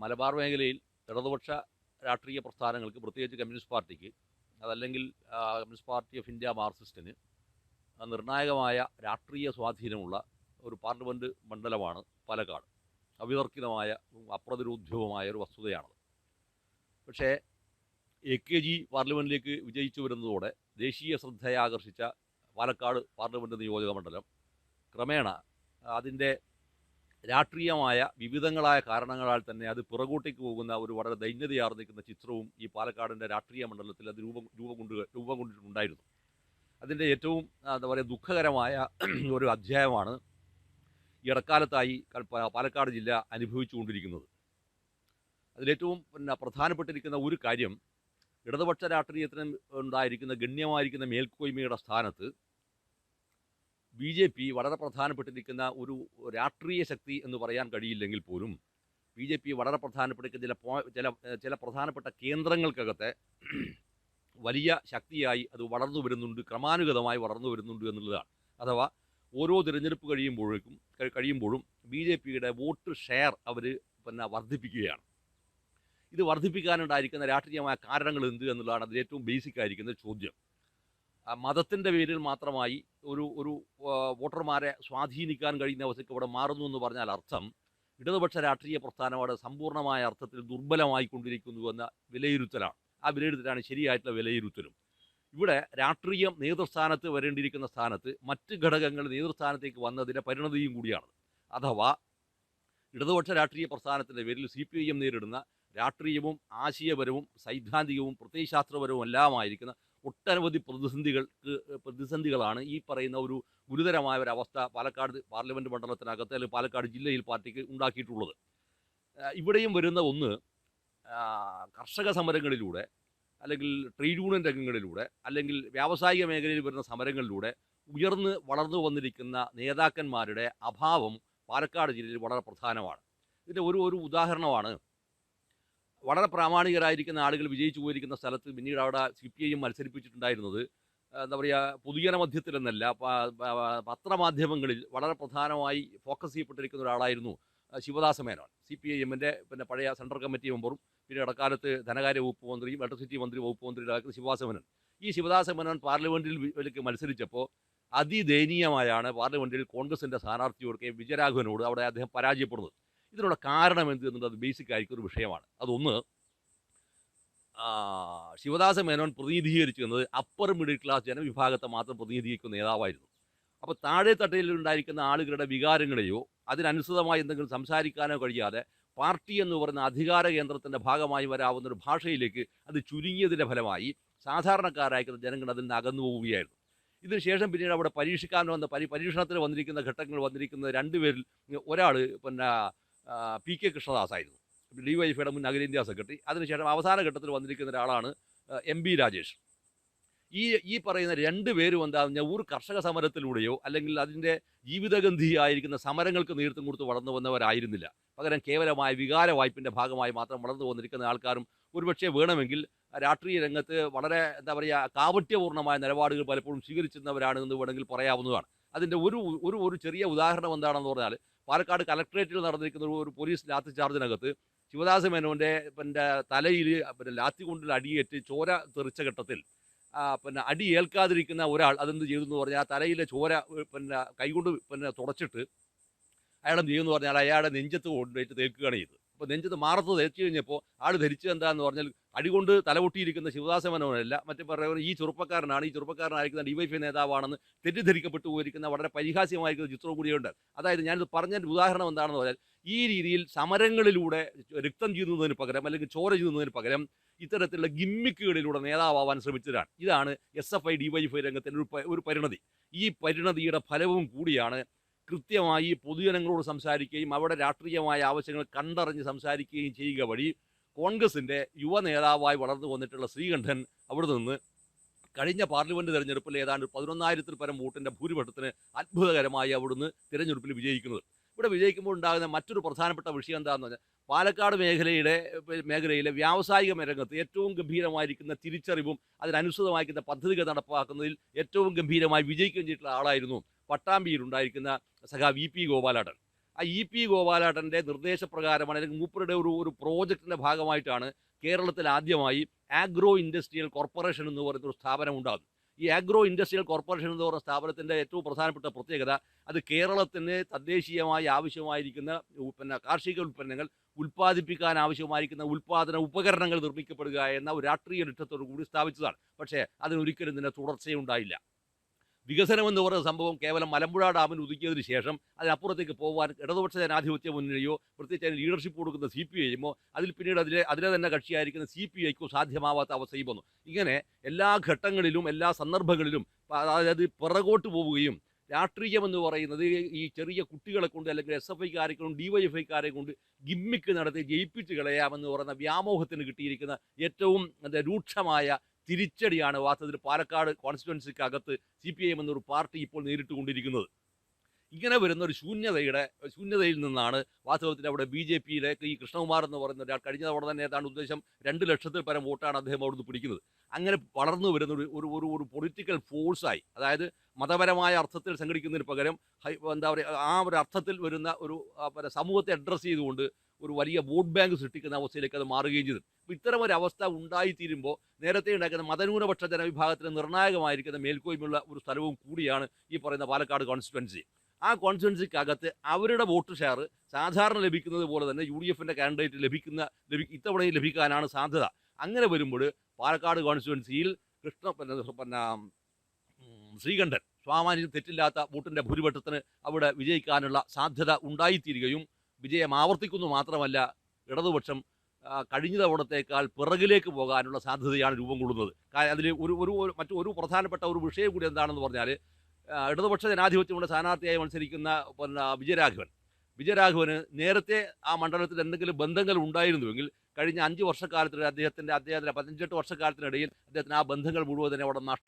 മലബാർ മേഖലയിൽ ഇടതുപക്ഷ രാഷ്ട്രീയ പ്രസ്ഥാനങ്ങൾക്ക് പ്രത്യേകിച്ച് കമ്മ്യൂണിസ്റ്റ് പാർട്ടിക്ക് അതല്ലെങ്കിൽ കമ്മ്യൂണിസ്റ്റ് പാർട്ടി ഓഫ് ഇന്ത്യ മാർക്സിസ്റ്റിന് നിർണായകമായ രാഷ്ട്രീയ സ്വാധീനമുള്ള ഒരു പാർലമെന്റ് മണ്ഡലമാണ് പാലക്കാട്. അവിതർക്കിതമായ അപ്രതിരോധ്യവുമായ ഒരു വസ്തുതയാണത്. പക്ഷേ എ കെ ജി പാർലമെന്റിലേക്ക് വിജയിച്ചു വരുന്നതോടെ ദേശീയ ശ്രദ്ധയെ ആകർഷിച്ച പാലക്കാട് പാർലമെന്റ് നിയോജക മണ്ഡലം ക്രമേണ അതിന്റെ രാഷ്ട്രീയമായ വിവിധങ്ങളായ കാരണങ്ങളാൽ തന്നെ അത് പുറകോട്ടേക്ക് പോകുന്ന ഒരു വളരെ ദൈന്യതയാർന്നിക്കുന്ന ചിത്രവും ഈ പാലക്കാടിന്റെ രാഷ്ട്രീയ മണ്ഡലത്തിൽ അത് രൂപം രൂപം കൊണ്ട് രൂപം കൊണ്ടിട്ടുണ്ടായിരുന്നു. അതിന്റെ ഏറ്റവും എന്താ പറയുക ദുഃഖകരമായ ഒരു അധ്യായമാണ് ഈ ഇടക്കാലത്തായി പാലക്കാട് ജില്ല അനുഭവിച്ചുകൊണ്ടിരിക്കുന്നത്. അതിലേറ്റവും പിന്നെ പ്രധാനപ്പെട്ടിരിക്കുന്ന ഒരു കാര്യം ഇടതുപക്ഷ രാഷ്ട്രീയത്തിന് ഉണ്ടായിരിക്കുന്ന ഗണ്യമായിരിക്കുന്ന മേൽക്കോയ്മയുടെ സ്ഥാനത്ത് ബി ജെ പി വളരെ പ്രധാനപ്പെട്ടിരിക്കുന്ന ഒരു രാഷ്ട്രീയ ശക്തി എന്ന് പറയാൻ കഴിയില്ലെങ്കിൽ പോലും ബി ജെ പി വളരെ പ്രധാനപ്പെട്ടിരിക്കുന്ന ചില ചില ചില പ്രധാനപ്പെട്ട കേന്ദ്രങ്ങൾക്കകത്തെ വലിയ ശക്തിയായി അത് വളർന്നു വരുന്നുണ്ട് ക്രമാനുഗതമായി വളർന്നു വരുന്നുണ്ട് എന്നുള്ളതാണ്. അഥവാ ഓരോ തിരഞ്ഞെടുപ്പ് കഴിയുമ്പോഴേക്കും കഴിയുമ്പോഴും ബി ജെ പിയുടെ വോട്ട് ഷെയർ അവർ പിന്നെ വർദ്ധിപ്പിക്കുകയാണ്. ഇത് വർദ്ധിപ്പിക്കാനുണ്ടായിരിക്കുന്ന രാഷ്ട്രീയമായ കാരണങ്ങൾ എന്ത് എന്നുള്ളതാണ് അതിൽ ഏറ്റവും ബേസിക് ആയിരിക്കുന്ന ചോദ്യം. മതത്തിന്റെ പേരിൽ മാത്രമായി ഒരു ഒരു വോട്ടർമാരെ സ്വാധീനിക്കാൻ കഴിയുന്ന അവസ്ഥയ്ക്ക് ഇവിടെ മാറുന്നു എന്ന് പറഞ്ഞാൽ അർത്ഥം ഇടതുപക്ഷ രാഷ്ട്രീയ പ്രസ്ഥാനമാണ് സമ്പൂർണമായ അർത്ഥത്തിൽ ദുർബലമായിക്കൊണ്ടിരിക്കുന്നു എന്ന വിലയിരുത്തലാണ്. ആ വിലയിരുത്തലാണ് ശരിയായിട്ടുള്ള വിലയിരുത്തലും. ഇവിടെ രാഷ്ട്രീയം നേതൃസ്ഥാനത്ത് വരേണ്ടിയിരിക്കുന്ന സ്ഥാനത്ത് മറ്റ് ഘടകങ്ങൾ നേതൃസ്ഥാനത്തേക്ക് വന്നതിന്റെ പരിണതിയും കൂടിയാണ്. അഥവാ ഇടതുപക്ഷ രാഷ്ട്രീയ പ്രസ്ഥാനത്തിന്റെ പേരിൽ സി പി ഐ എം നേരിടുന്ന രാഷ്ട്രീയവും ആശയപരവും സൈദ്ധാന്തികവും പ്രത്യയശാസ്ത്രപരവും എല്ലാമായിരിക്കുന്ന ഒട്ടനവധി പ്രതിസന്ധികൾക്ക് പ്രതിസന്ധികളാണ് ഈ പറയുന്ന ഒരു ഗുരുതരമായ ഒരു അവസ്ഥ പാലക്കാട് പാർലമെന്റ് മണ്ഡലത്തിനകത്ത് അല്ലെങ്കിൽ പാലക്കാട് ജില്ലയിൽ പാർട്ടിക്ക് ഉണ്ടാക്കിയിട്ടുള്ളത്. ഇവിടെയും വരുന്ന ഒന്ന് കർഷക സമരങ്ങളിലൂടെ അല്ലെങ്കിൽ ട്രേഡ് യൂണിയൻ രംഗങ്ങളിലൂടെ അല്ലെങ്കിൽ വ്യാവസായിക മേഖലയിൽ വരുന്ന സമരങ്ങളിലൂടെ ഉയർന്ന് വളർന്നു വന്നിരിക്കുന്ന നേതാക്കന്മാരുടെ അഭാവം പാലക്കാട് ജില്ലയിൽ വളരെ പ്രധാനമാണ്. ഇതിന്റെ ഒരു ഒരു ഉദാഹരണമാണ് വളരെ പ്രാമാണികരായിരിക്കുന്ന ആളുകൾ വിജയിച്ചു പോയിരിക്കുന്ന സ്ഥലത്ത് പിന്നീട് അവിടെ സി പി ഐ എം മത്സരിപ്പിച്ചിട്ടുണ്ടായിരുന്നത് എന്താ പറയുക പൊതുജന മധ്യത്തിലെന്നല്ല പത്രമാധ്യമങ്ങളിൽ വളരെ പ്രധാനമായി ഫോക്കസ് ചെയ്യപ്പെട്ടിരിക്കുന്ന ഒരാളായിരുന്നു Sivadasa Menon. C P I എമ്മിന്റെ പിന്നെ പഴയ സെൻട്രൽ കമ്മിറ്റി മെമ്പറും പിന്നെ ഇടക്കാലത്ത് ധനകാര്യ വകുപ്പ് മന്ത്രിയും ഇലക്ട്രിസിറ്റി മന്ത്രി വകുപ്പ് മന്ത്രിയുടെ ശിവദാസ മേനോൻ. ഈ ശിവദാസ മേനോൻ പാർലമെന്റിൽ മത്സരിച്ചപ്പോൾ അതിദയനീയമായാണ് പാർലമെന്റിൽ കോൺഗ്രസിന്റെ സ്ഥാനാർത്ഥിയോട് കെ വിജയരാഘവനോട് അവിടെ അദ്ദേഹം പരാജയപ്പെടുന്നത്. ഇതിനുള്ള കാരണം എന്ത് എന്നുള്ളത് ബേസിക് ആയിരിക്കും ഒരു വിഷയമാണ്. അതൊന്ന് ശിവദാസ മേനോൻ പ്രതിനിധീകരിച്ചിരുന്നത് അപ്പർ മിഡിൽ ക്ലാസ് ജനവിഭാഗത്തെ മാത്രം പ്രതിനിധീകരിക്കുന്ന നേതാവായിരുന്നു. അപ്പോൾ താഴെ തട്ടയിൽ ഉണ്ടായിരിക്കുന്ന ആളുകളുടെ വികാരങ്ങളെയോ അതിനനുസൃതമായി എന്തെങ്കിലും സംസാരിക്കാനോ കഴിയാതെ പാർട്ടി എന്ന് പറയുന്ന അധികാര കേന്ദ്രത്തിന്റെ ഭാഗമായി വരാവുന്ന ഒരു ഭാഷയിലേക്ക് അത് ചുരുങ്ങിയതിന്റെ ഫലമായി സാധാരണക്കാരായിരിക്കുന്ന ജനങ്ങൾ അതിൽ നിന്ന് അകന്നു പോവുകയായിരുന്നു. ഇതിനുശേഷം പിന്നീട് അവിടെ പരീക്ഷിക്കാൻ വന്ന പരി പരീക്ഷണത്തിൽ വന്നിരിക്കുന്ന ഘട്ടങ്ങൾ വന്നിരിക്കുന്ന രണ്ടുപേരിൽ ഒരാൾ പിന്നെ P K Krishnadas D Y എഫ്ഐയുടെ മുൻ അഖിലേന്ത്യാ സെക്രട്ടറി. അതിനുശേഷം അവസാന ഘട്ടത്തിൽ വന്നിരിക്കുന്ന ഒരാളാണ് എം ബി രാജേഷ്. ഈ ഈ പറയുന്ന രണ്ട് പേരും എന്താ പറഞ്ഞാൽ ഒരു കർഷക സമരത്തിലൂടെയോ അല്ലെങ്കിൽ അതിന്റെ ജീവിതഗന്ധിയായിരിക്കുന്ന സമരങ്ങൾക്ക് നേതൃത്വം കൊടുത്ത് വളർന്നു വന്നവരായിരുന്നില്ല. പകരം കേവലമായ വികാര വായ്പിന്റെ ഭാഗമായി മാത്രം വളർന്നു വന്നിരിക്കുന്ന ആൾക്കാരും ഒരുപക്ഷെ വേണമെങ്കിൽ രാഷ്ട്രീയ രംഗത്ത് വളരെ എന്താ പറയുക കാപട്യപൂർണമായ നിലപാടുകൾ പലപ്പോഴും സ്വീകരിച്ചിരുന്നവരാണ് എന്ന് വേണമെങ്കിൽ പറയാവുന്നതാണ്. അതിന്റെ ഒരു ഒരു ഒരു ചെറിയ ഉദാഹരണം എന്താണെന്ന് പറഞ്ഞാൽ പാലക്കാട് കലക്ട്രേറ്റിൽ നടന്നിരിക്കുന്ന ഒരു- പോലീസ് ലാത്തി ചാർജിനകത്ത് ശിവദാസ മേനോന്റെ പിന്നെ തലയിൽ പിന്നെ ലാത്തി കൊണ്ടിൽ അടിയേറ്റ് ചോര തെറിച്ച ഘട്ടത്തിൽ പിന്നെ അടി ഏൽക്കാതിരിക്കുന്ന ഒരാൾ അതെന്ത് ചെയ്തു എന്ന് പറഞ്ഞാൽ തലയിലെ ചോര പിന്നെ കൈകൊണ്ട് പിന്നെ തുടച്ചിട്ട് അയാളെന്ത് ചെയ്യുമെന്ന് പറഞ്ഞാൽ അയാളുടെ നെഞ്ചത്ത് കൊണ്ടുപോയിട്ട് തേക്കുകയാണ് ചെയ്തത്. അപ്പോൾ നെഞ്ചത്ത് മാറത്ത് ധരിച്ചു കഴിഞ്ഞപ്പോൾ ആൾ ധരിച്ചത് എന്താണെന്ന് പറഞ്ഞാൽ അടികൊണ്ട് തലപൊട്ടിയിരിക്കുന്ന ശിവദാസ മനോഹരല്ല മറ്റേ പറയുന്നത് ഈ ചെറുപ്പക്കാരനാണ് ഈ ചെറുപ്പക്കാരനായിരിക്കുന്ന ഡിവൈഫ് നേതാവാണെന്ന് തെറ്റിദ്ധരിക്കപ്പെട്ടു പോയിരിക്കുന്ന വളരെ പരിഹാസ്യമായിരിക്കുന്ന ചിത്രവും കൂടിയുണ്ട്. അതായത് ഞാനിത് പറഞ്ഞ ഉദാഹരണം എന്താണെന്ന് പറഞ്ഞാൽ ഈ രീതിയിൽ സമരങ്ങളിലൂടെ രക്തം ചെയ്യുന്നതിന് പകരം അല്ലെങ്കിൽ ചോര ചെയ്യുന്നതിന് പകരം ഇത്തരത്തിലുള്ള ഗിമ്മിക്കുകളിലൂടെ നേതാവാൻ ശ്രമിച്ചതാണ്. ഇതാണ് S F I D YF രംഗത്തിന്റെ ഒരു ഒരു പരിണതി. ഈ പരിണതിയുടെ ഫലവും കൂടിയാണ് കൃത്യമായി പൊതുജനങ്ങളോട് സംസാരിക്കുകയും അവിടെ രാഷ്ട്രീയമായ ആവശ്യങ്ങൾ കണ്ടറിഞ്ഞ് സംസാരിക്കുകയും ചെയ്യുക വഴി കോൺഗ്രസിന്റെ യുവ നേതാവായി വളർന്നു വന്നിട്ടുള്ള ശ്രീകണ്ഠൻ അവിടെ നിന്ന് കഴിഞ്ഞ പാർലമെന്റ് തെരഞ്ഞെടുപ്പിൽ ഏതാണ്ട് പതിനൊന്നായിരത്തിൽ പരം വോട്ടിന്റെ ഭൂരിപക്ഷത്തിന് അത്ഭുതകരമായി അവിടുന്ന് തിരഞ്ഞെടുപ്പിൽ വിജയിക്കുന്നത്. ഇവിടെ വിജയിക്കുമ്പോൾ ഉണ്ടാകുന്ന മറ്റൊരു പ്രധാനപ്പെട്ട വിഷയം എന്താണെന്ന് പറഞ്ഞാൽ പാലക്കാട് മേഖലയുടെ മേഖലയിലെ വ്യാവസായിക രംഗത്ത് ഏറ്റവും ഗംഭീരമായിരിക്കുന്ന തിരിച്ചറിവും അതിനനുസൃതമായിരിക്കുന്ന പദ്ധതികൾ നടപ്പാക്കുന്നതിൽ ഏറ്റവും ഗംഭീരമായി വിജയിക്കുകയും ചെയ്തിട്ടുള്ള ആളായിരുന്നു പട്ടാമ്പിയിൽ ഉണ്ടായിരിക്കുന്ന സഖാ വി പി ഗോപാലാട്ടൻ. ആ ഇ പി ഗോപാലാട്ടന്റെ നിർദ്ദേശപ്രകാരമാണ് അല്ലെങ്കിൽ മൂപ്പരുടെ ഒരു ഒരു പ്രോജക്റ്റിന്റെ ഭാഗമായിട്ടാണ് കേരളത്തിൽ ആദ്യമായി ആഗ്രോ ഇൻഡസ്ട്രിയൽ കോർപ്പറേഷൻ എന്ന് പറയുന്ന ഒരു സ്ഥാപനം ഉണ്ടാകുന്നത്. ഈ ആഗ്രോ ഇൻഡസ്ട്രിയൽ കോർപ്പറേഷൻ എന്ന് പറയുന്ന സ്ഥാപനത്തിന്റെ ഏറ്റവും പ്രധാനപ്പെട്ട പ്രത്യേകത അത് കേരളത്തിന് തദ്ദേശീയമായി ആവശ്യമായിരിക്കുന്ന പിന്നെ കാർഷിക ഉൽപ്പന്നങ്ങൾ ഉൽപ്പാദിപ്പിക്കാൻ ആവശ്യമായിരിക്കുന്ന ഉൽപ്പാദന ഉപകരണങ്ങൾ നിർമ്മിക്കപ്പെടുക എന്ന ഒരു രാഷ്ട്രീയ ലക്ഷ്യത്തോടു കൂടി സ്ഥാപിച്ചതാണ്. പക്ഷേ അതിനൊരിക്കലും ഇതിന്റെ തുടർച്ചയുണ്ടായില്ല. വികസനം എന്ന് പറയുന്ന സംഭവം കേവലം മലമ്പുഴ ഡാമിന് ഒതുക്കിയതിന് ശേഷം അതിനപ്പുറത്തേക്ക് പോകാൻ ഇടതുപക്ഷ ജനാധിപത്യ മുന്നണിയോ പ്രത്യേകിച്ച് അതിന് ലീഡർഷിപ്പ് കൊടുക്കുന്ന സി പി ഐമോ അതിൽ പിന്നീട് അതിലെ അതിലെ തന്നെ കക്ഷിയായിരിക്കുന്ന സി പി ഐക്കോ സാധ്യമാവാത്ത അവസ്ഥയും വന്നു. ഇങ്ങനെ എല്ലാ ഘട്ടങ്ങളിലും എല്ലാ സന്ദർഭങ്ങളിലും അതായത് പിറകോട്ട് പോവുകയും രാഷ്ട്രീയം എന്ന് പറയുന്നത് ഈ ചെറിയ കുട്ടികളെ കൊണ്ട് അല്ലെങ്കിൽ എസ് എഫ് ഐക്കാരെ കൊണ്ട് ഡി വൈ എഫ് ഐക്കാരെ കൊണ്ട് ഗിമ്മിക്ക് നടത്തി ജയിപ്പിച്ച് കളയാമെന്ന് പറയുന്ന വ്യാമോഹത്തിന് കിട്ടിയിരിക്കുന്ന ഏറ്റവും രൂക്ഷമായ തിരിച്ചടിയാണ് വാസ്തവത്തിൽ പാലക്കാട് കോൺസ്റ്റിറ്റ്യുവൻസിക്കകത്ത് സി പി ഐ എം എന്നൊരു പാർട്ടി ഇപ്പോൾ നേരിട്ട് കൊണ്ടിരിക്കുന്നത് ഇങ്ങനെ വരുന്ന ഒരു ശൂന്യതയുടെ ശൂന്യതയിൽ നിന്നാണ് വാസ്തവത്തിൽ അവിടെ ബി ജെ പിയിലേക്ക് ഈ കൃഷ്ണകുമാർ എന്ന് പറയുന്ന ഒരാൾ കഴിഞ്ഞ തവണ തന്നെ ഏതാണ്ട് ഉദ്ദേശം രണ്ട് ലക്ഷത്തിൽ പരം വോട്ടാണ് അദ്ദേഹം അവിടുന്ന് പിടിക്കുന്നത്. അങ്ങനെ വളർന്നു വരുന്ന ഒരു ഒരു ഒരു പൊളിറ്റിക്കൽ ഫോഴ്സായി അതായത് മതപരമായ അർത്ഥത്തിൽ സംഘടിക്കുന്നതിന് പകരം എന്താ പറയുക ആ ഒരു അർത്ഥത്തിൽ വരുന്ന ഒരു സമൂഹത്തെ അഡ്രസ്സ് ചെയ്തുകൊണ്ട് ഒരു വലിയ വോട്ട് ബാങ്ക് സൃഷ്ടിക്കുന്ന അവസ്ഥയിലേക്ക് അത് മാറുകയും ചെയ്തു. അപ്പോൾ ഇത്തരം ഒരു അവസ്ഥ ഉണ്ടായിത്തീരുമ്പോൾ നേരത്തെ ഉണ്ടാക്കുന്ന മതന്യൂനപക്ഷ ജനവിഭാഗത്തിന് നിർണായകമായിരിക്കുന്ന മേൽക്കോയ്മയുള്ള ഒരു സ്ഥലവും കൂടിയാണ് ഈ പറയുന്ന പാലക്കാട് കോൺസ്റ്റിറ്റ്യുവൻസി ആ കോൺസ്റ്റിറ്റ്യുവൻസിക്കകത്ത് അവരുടെ വോട്ട് ഷെയർ സാധാരണ ലഭിക്കുന്നത് പോലെ തന്നെ യു ഡി എഫിന്റെ കാൻഡിഡേറ്റ് ലഭിക്കുന്ന ലഭി ഇത്തവണയും ലഭിക്കാനാണ് സാധ്യത. അങ്ങനെ വരുമ്പോൾ പാലക്കാട് കോൺസ്റ്റിറ്റ്യുവൻസിയിൽ കൃഷ്ണ പിന്നെ ശ്രീകണ്ഠൻ സ്വാമാന്യം തെറ്റില്ലാത്ത വോട്ടിന്റെ ഭൂരിപക്ഷത്തിന് അവിടെ വിജയിക്കാനുള്ള സാധ്യത ഉണ്ടായിത്തീരുകയും വിജയം ആവർത്തിക്കുന്നു മാത്രമല്ല ഇടതുപക്ഷം കഴിഞ്ഞ തവണത്തേക്കാൾ പിറകിലേക്ക് പോകാനുള്ള സാധ്യതയാണ് രൂപം കൊള്ളുന്നത്. അതിൽ ഒരു ഒരു മറ്റു ഒരു പ്രധാനപ്പെട്ട ഒരു വിഷയം കൂടി എന്താണെന്ന് പറഞ്ഞാൽ ഇടതുപക്ഷ ജനാധിപത്യമുള്ള സ്ഥാനാർത്ഥിയായി മത്സരിക്കുന്ന വിജയരാഘവൻ. വിജയരാഘവന് നേരത്തെ ആ മണ്ഡലത്തിൽ എന്തെങ്കിലും ബന്ധങ്ങൾ ഉണ്ടായിരുന്നുവെങ്കിൽ കഴിഞ്ഞ അഞ്ച് വർഷക്കാലത്തിനിടെ അദ്ദേഹത്തിന്റെ അദ്ദേഹത്തിന്റെ പതിനഞ്ചെട്ട് വർഷക്കാലത്തിനിടയിൽ അദ്ദേഹത്തിന് ആ ബന്ധങ്ങൾ മുഴുവൻ തന്നെ അവിടെ നഷ്ട